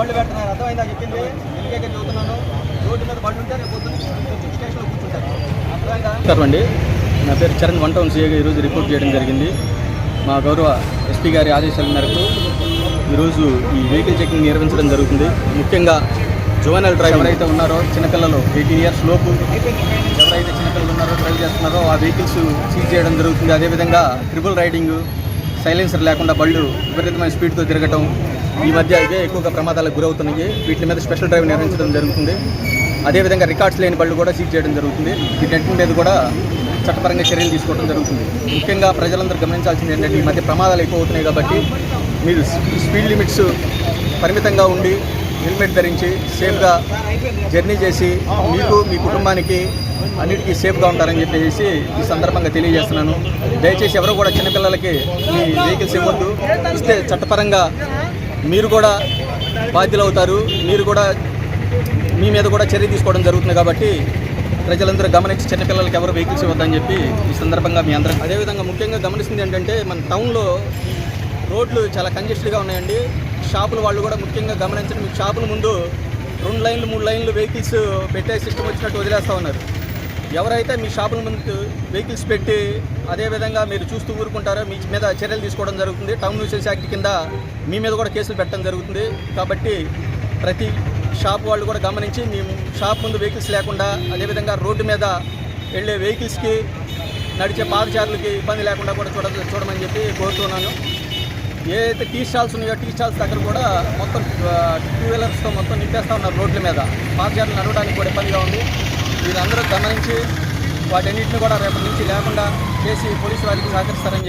బండ్లు పెడుతున్నారు. అర్థమైందా చెప్పింది? ఎందుకే చదువుతున్నాను రోడ్డు మీద బండ్లు ఉంటే రేపు పొద్దున్న స్టేషన్లో కూర్చుంటారు. అర్థమైందా? అండి. నా పేరు చరణ్ వన్ టౌన్ సీఏగా ఈరోజు రిపోర్ట్ చేయడం జరిగింది. మా గౌరవ ఎస్పీ గారి ఆదేశాల మేరకు ఈరోజు ఈ వెహికల్ చెకింగ్ నిర్వహించడం జరుగుతుంది. ముఖ్యంగా జువెనల్ డ్రైవర్ ఎవరైతే ఉన్నారో చిన్నపిల్లలు ఎయిటీన్ ఇయర్స్ లోపు ఎవరైతే చిన్నపిల్లలు ఉన్నారో డ్రైవ్ చేస్తున్నారో ఆ వెహికల్స్ సీజ్ చేయడం జరుగుతుంది. అదేవిధంగా ట్రిపుల్ రైడింగ్ సైలెన్సర్ లేకుండా బళ్ళు విపరీతమైన స్పీడ్తో తిరగటం ఈ మధ్య ఇవే ఎక్కువగా ప్రమాదాలకు గురవుతున్నాయి. వీటి మీద స్పెషల్ డ్రైవ్ నిర్వహించడం జరుగుతుంది. అదేవిధంగా రికార్డ్స్ లేని బళ్ళు కూడా సీజ్ చేయడం జరుగుతుంది. వీటన్నిటి మీద కూడా చట్టపరంగా చర్యలు తీసుకోవడం జరుగుతుంది. ముఖ్యంగా ప్రజలందరూ గమనించాల్సింది ఏంటంటే ఈ మధ్య ప్రమాదాలు ఎక్కువ అవుతున్నాయి కాబట్టి మీరు స్పీడ్ లిమిట్స్ పరిమితంగా ఉండి హెల్మెట్ ధరించి సేఫ్గా జర్నీ చేసి మీకు మీ కుటుంబానికి అన్నిటికీ సేఫ్గా ఉంటారని చెప్పేసి ఈ సందర్భంగా తెలియజేస్తున్నాను. దయచేసి ఎవరు కూడా చిన్నపిల్లలకి మీ వెహికల్స్ ఇవ్వద్దు. ఇస్తే చట్టపరంగా మీరు కూడా బాధ్యులు అవుతారు మీరు కూడా మీ మీద కూడా చర్య తీసుకోవడం జరుగుతుంది కాబట్టి ప్రజలందరూ గమనించి చిన్నపిల్లలకి ఎవరు వెహికల్స్ ఇవ్వద్దని చెప్పి ఈ సందర్భంగా మీ అందరం అదేవిధంగా ముఖ్యంగా గమనిస్తుంది ఏంటంటే మన టౌన్లో రోడ్లు చాలా కంజెస్టెడ్గా ఉన్నాయండి. షాపుల వాళ్ళు కూడా ముఖ్యంగా గమనించండి. మీకు షాపుల ముందు రెండు లైన్లు మూడు లైన్లు వెహికల్స్ పెట్టే సిస్టమ్ వచ్చినట్టు వదిలేస్తూ ఉన్నారు. ఎవరైతే మీ షాపుల ముందు వెహికల్స్ పెట్టి అదేవిధంగా మీరు చూస్తూ ఊరుకుంటారో మీ మీద చర్యలు తీసుకోవడం జరుగుతుంది. టౌన్ న్యూసెన్స్ యాక్ట్ కింద మీ మీద కూడా కేసులు పెట్టడం జరుగుతుంది. కాబట్టి ప్రతి షాప్ వాళ్ళు కూడా గమనించి మీ షాప్ ముందు వెహికల్స్ లేకుండా అదేవిధంగా రోడ్డు మీద వెళ్ళే వెహికల్స్కి నడిచే పాదచారులకి ఇబ్బంది లేకుండా కూడా చూడ చూడమని చెప్పి కోరుతున్నాను. ఏదైతే టీ స్టాల్స్ ఉన్నాయో టీ స్టాల్స్ దగ్గర కూడా మొత్తం టూ వీలర్స్తో మొత్తం నింపేస్తూ ఉన్నారు రోడ్ల మీద. పాదచారులు నడవడానికి కూడా ఇబ్బందిగా ఉంది. వీరందరూ గమనించి వాటన్నిటిని కూడా రేపటి నుంచి లేకుండా చేసి పోలీసు వారికి సహకరిస్తారని చెప్పి